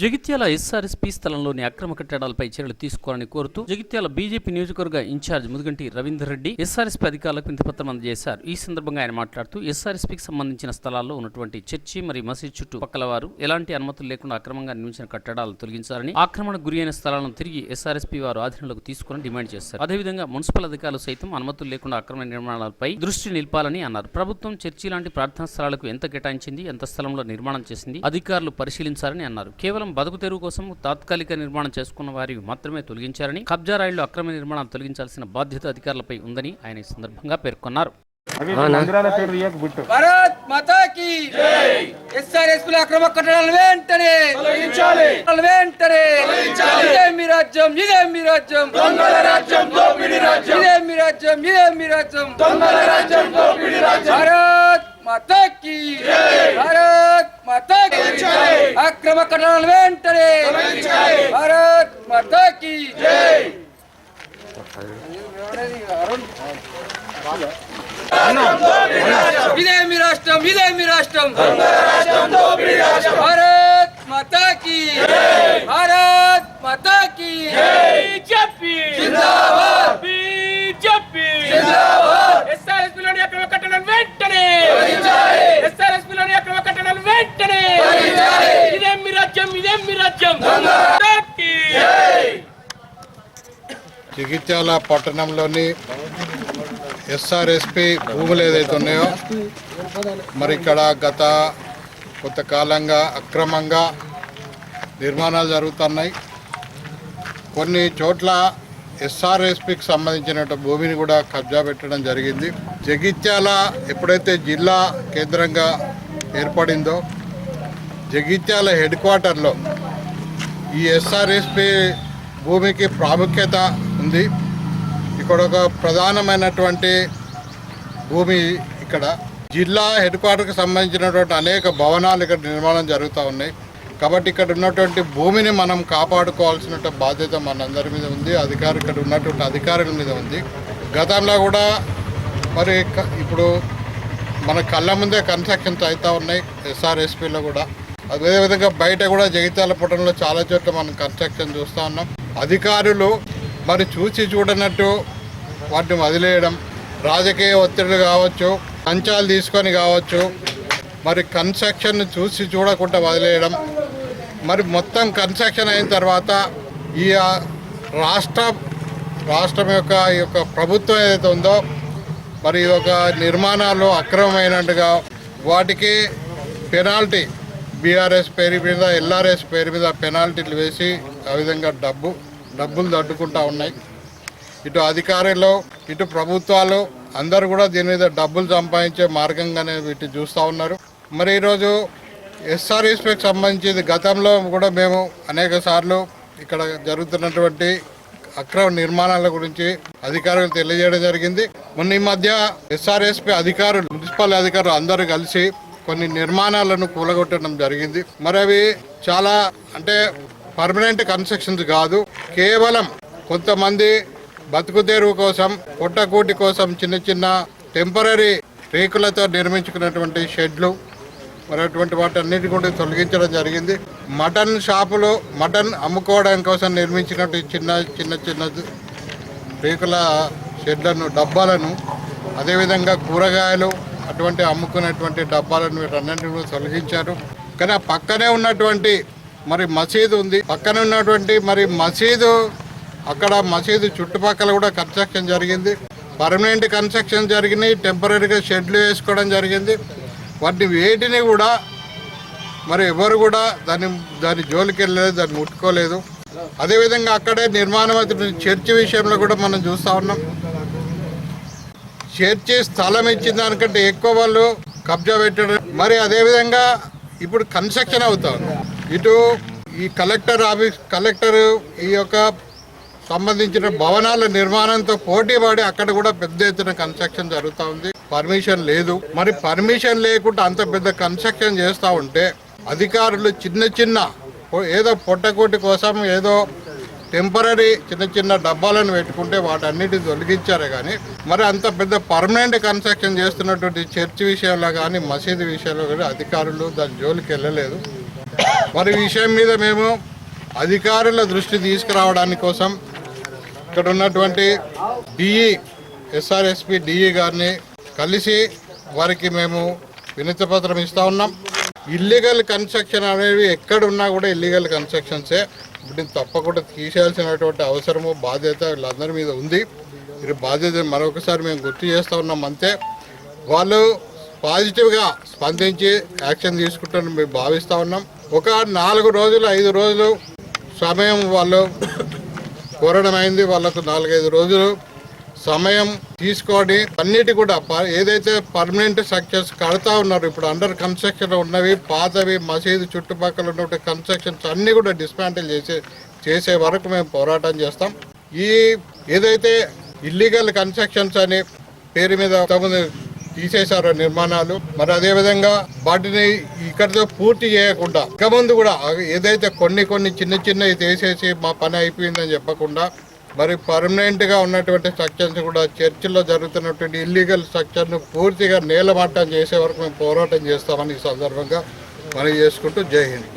Jagtial SRSP స్థలంలోని అక్రమ కట్టడాలపై చర్యలు తీసుకోవాలని కోరుతూ జగిత్యాల బీజేపీ నియోజకవర్గ ఇన్ఛార్జ్ ముదుగంటి రవీందర్ రెడ్డి ఎస్ఆర్ఎస్పీ అధికారులకు వింతపత్రం అందజేశారు. ఈ సందర్భంగా ఆయన మాట్లాడుతూ ఎస్ఆర్ఎస్పీకి సంబంధించిన స్థలాల్లో ఉన్నటువంటి చర్చి మరియు మసీద్ చుట్టూ పక్కల వారు ఎలాంటి అనుమతులు లేకుండా అక్రమంగా నిర్మించిన కట్టడాలు తొలగించాలని ఆక్రమణకు గురి అయిన స్థలాలను తిరిగి ఎస్ఆర్ఎస్పీ వారు ఆధీనంలోకి తీసుకుని డిమాండ్ చేశారు. అదేవిధంగా మున్సిపల్ అధికారులు సైతం అనుమతులు లేకుండా అక్రమ నిర్మాణాలపై దృష్టి నిలపాలని అన్నారు. ప్రభుత్వం చర్చి లాంటి ప్రార్థనా స్థలాలకు ఎంత కేటాయించింది ఎంత స్థలంలో నిర్మాణం చేసింది అధికారులు పరిశీలించాలని అన్నారు. కేవలం బతుకు తెరువు కోసం తాత్కాలిక నిర్మాణం చేసుకున్న వారి మాత్రమే తొలగించారని కబ్జా రాయిల్లో అక్రమ నిర్మాణాలు తొలగించాల్సిన బాధ్యత అధికారులపై ఉందని ఆయన ఈ సందర్భంగా పేర్కొన్నారు. అక్రమ కట్టడాలు వెంటనే వెంటనే ఇదే మీ రాజ్యం ఇదే మీ రాజ్యం. రాజ్యం దోపిడి రాజ్యం. ఇదే మీ రాజ్యం ఇదే మీ రాజ్యం. దొంగల రాజ్యం దోపిడి రాజ్యం. భారత్ భారత్ అక్రమ కట్టడాలు వెంటనే. భారత్ మాతా కి ఇదే మీ రాష్ట్రం ఇదే మీ రాష్ట్రం భారత్ మాతా కి భారత్ మాతా కి బీజేపీ జిందాబాద్ బీజేపీ జిందాబాద్ ఎస్ఆర్ఎస్లోని అక్రమ కట్టడం వెంటనే ఎస్ఆర్ఎస్లోని అక్రమ కట్టడం వెంటనే ఇదేం మీ రాజ్యం ఇదేం మీ రాజ్యం బీజేపీ. జగిత్యాల పట్టణంలోని ఎస్ఆర్ఎస్పి భూములు ఏదైతే ఉన్నాయో మరి ఇక్కడ గత కొంతకాలంగా అక్రమంగా నిర్మాణాలు జరుగుతున్నాయి. కొన్ని చోట్ల ఎస్ఆర్ఎస్పికి సంబంధించిన భూమిని కూడా కబ్జా పెట్టడం జరిగింది. జగిత్యాల ఎప్పుడైతే జిల్లా కేంద్రంగా ఏర్పడిందో జగిత్యాల హెడ్ క్వార్టర్లో ఈ ఎస్ఆర్ఎస్పి భూమికి ప్రాముఖ్యత ఉంది. ఇక్కడ ఒక ప్రధానమైనటువంటి భూమి ఇక్కడ. జిల్లా హెడ్ క్వార్టర్కి సంబంధించినటువంటి అనేక భవనాలు ఇక్కడ నిర్మాణం జరుగుతూ ఉన్నాయి. కాబట్టి ఇక్కడ ఉన్నటువంటి భూమిని మనం కాపాడుకోవాల్సిన బాధ్యత మనందరి మీద ఉంది. అధికారి ఇక్కడ ఉన్నటువంటి అధికారుల మీద ఉంది. గతంలో కూడా మరి ఇప్పుడు మన కళ్ళ ముందే కన్స్ట్రక్షన్స్ అవుతూ ఉన్నాయి ఎస్ఆర్ఎస్పీలో కూడా. అదేవిధంగా బయట కూడా జగిత్యాల పట్టణంలో చాలా చోట్ల మనం కన్స్ట్రక్షన్ చూస్తూ ఉన్నాం. అధికారులు మరి చూసి చూడనట్టు వాటిని వదిలేయడం రాజకీయ ఒత్తిడి కావచ్చు కంచాలు తీసుకొని కావచ్చు మరి కన్స్ట్రక్షన్ చూసి చూడకుండా వదిలేయడం. మరి మొత్తం కన్స్ట్రక్షన్ అయిన తర్వాత ఈ రాష్ట్ర రాష్ట్రం యొక్క ఈ యొక్క ప్రభుత్వం ఏదైతే ఉందో మరి ఈ యొక్క నిర్మాణాలు అక్రమమైనట్టుగా వాటికి పెనాల్టీ బీఆర్ఎస్ పేరు మీద ఎల్ఆర్ఎస్ పేరు మీద పెనాల్టీలు వేసి ఆ విధంగా డబ్బు డబ్బులు తట్టుకుంటా ఉన్నాయి. ఇటు అధికారులు ఇటు ప్రభుత్వాలు అందరూ కూడా దీని మీద డబ్బులు సంపాదించే మార్గంగానే వీటి చూస్తూ ఉన్నారు. మరి ఈరోజు ఎస్ఆర్ఎస్పీకి సంబంధించి గతంలో కూడా మేము అనేక సార్లు ఇక్కడ జరుగుతున్నటువంటి అక్రమ నిర్మాణాల గురించి అధికారులు తెలియజేయడం జరిగింది. మొన్న ఈ మధ్య ఎస్ఆర్ఎస్పీ అధికారులు మున్సిపల్ అధికారులు అందరూ కలిసి కొన్ని నిర్మాణాలను కూలగొట్టడం జరిగింది. మరి అవి చాలా అంటే పర్మనెంట్ కన్స్ట్రక్షన్స్ కాదు. కేవలం కొంతమంది బతుకుదేరువు కోసం పుట్టకూటి కోసం చిన్న చిన్న టెంపరీ రేకులతో నిర్మించుకున్నటువంటి షెడ్లు మరి అటువంటి వాటన్నిటి కూడా తొలగించడం జరిగింది. మటన్ షాపులు మటన్ అమ్ముకోవడం కోసం నిర్మించినటువంటి చిన్న చిన్న చిన్న రేకుల షెడ్లను డబ్బాలను అదేవిధంగా కూరగాయలు అటువంటి అమ్ముకునేటువంటి డబ్బాలను వీటన్నింటిని కూడా తొలగించారు. కానీ ఆ పక్కనే ఉన్నటువంటి మరి మసీదు ఉంది. పక్కన ఉన్నటువంటి మరి మసీదు అక్కడ మసీదు చుట్టుపక్కల కూడా కన్స్ట్రక్షన్ జరిగింది. పర్మనెంట్ కన్స్ట్రక్షన్ జరిగినాయి. టెంపరీగా షెడ్లు వేసుకోవడం జరిగింది. వాటిని వేటిని కూడా మరి ఎవరు కూడా దాన్ని దాని జోలికి వెళ్ళలేదు దాన్ని ముట్టుకోలేదు. అదేవిధంగా అక్కడే నిర్మాణం చర్చి విషయంలో కూడా మనం చూస్తూ ఉన్నాం. చర్చి స్థలం ఇచ్చిన దానికంటే ఎక్కువ వాళ్ళు కబ్జా పెట్టడం. మరి అదేవిధంగా ఇప్పుడు కన్స్ట్రక్షన్ అవుతా ఉంది. ఇటు ఈ కలెక్టర్ ఆఫీస్ కలెక్టర్ ఈ యొక్క సంబంధించిన భవనాల నిర్మాణంతో పోటీ పడి అక్కడ కూడా పెద్ద ఎత్తున కన్స్ట్రక్షన్ జరుగుతూ ఉంది. పర్మిషన్ లేదు. మరి పర్మిషన్ లేకుండా అంత పెద్ద కన్స్ట్రక్షన్ చేస్తూ ఉంటే అధికారులు చిన్న చిన్న ఏదో పొట్టకోటి కోసం ఏదో టెంపరీ చిన్న చిన్న డబ్బాలను పెట్టుకుంటే వాటన్నిటిని తొలగించారే కానీ మరి అంత పెద్ద పర్మనెంట్ కన్స్ట్రక్షన్ చేస్తున్నటువంటి చర్చ్ విషయంలో కానీ మసీదు విషయంలో కానీ అధికారులు దాని జోలికి వెళ్ళలేదు. మరి విషయం మీద మేము అధికారుల దృష్టి తీసుకురావడానికి కోసం ఇక్కడ ఉన్నటువంటి డిఈ ఎస్ఆర్ఎస్పి డిఈ గారిని కలిసి వారికి మేము వినతి పత్రం ఉన్నాం. ఇల్లీగల్ కన్స్ట్రక్షన్ అనేవి ఎక్కడున్నా కూడా ఇల్లీగల్ కన్స్ట్రక్షన్సే ఇప్పుడు తప్పకుండా తీసేయాల్సినటువంటి అవసరము బాధ్యత వీళ్ళందరి మీద ఉంది. వీరి బాధ్యత మరొకసారి మేము గుర్తు చేస్తూ ఉన్నాం అంతే. వాళ్ళు పాజిటివ్గా స్పందించి యాక్షన్ తీసుకుంటారని మేము భావిస్తూ ఉన్నాం. ఒక నాలుగు రోజులు ఐదు రోజులు సమయం వాళ్ళు కోరడం అయింది వాళ్ళకు నాలుగైదు రోజులు సమయం తీసుకొని అన్నిటి కూడా ప- ఏదైతే పర్మనెంట్ స్ట్రక్చర్స్ కడతా ఉన్నారు ఇప్పుడు అండర్ కన్స్ట్రక్షన్ ఉన్నవి పాతవి మసీదు చుట్టుపక్కల ఉన్న కన్స్ట్రక్షన్స్ అన్నీ కూడా డిస్మాంటిల్ చేసే చేసే వరకు మేము పోరాటం చేస్తాం. ఈ ఏదైతే ఇల్లీగల్ కన్స్ట్రక్షన్స్ అని పేరు మీద ఇంతకుముందు తీసేశారు నిర్మాణాలు. మరి అదేవిధంగా వాటిని ఇక్కడితో పూర్తి చేయకుండా ఇక ముందు కూడా ఏదైతే కొన్ని కొన్ని చిన్న చిన్నవి తీసేసి మా పని అయిపోయిందని చెప్పకుండా మరి పర్మనెంట్గా ఉన్నటువంటి స్ట్రక్చర్స్ కూడా చర్చిల్లో జరుగుతున్నటువంటి ఇల్లీగల్ స్ట్రక్చర్ను పూర్తిగా నేలమట్టం చేసే వరకు మేము పోరాటం చేస్తామని ఈ సందర్భంగా మనం చేసుకుంటూ జై హింద్.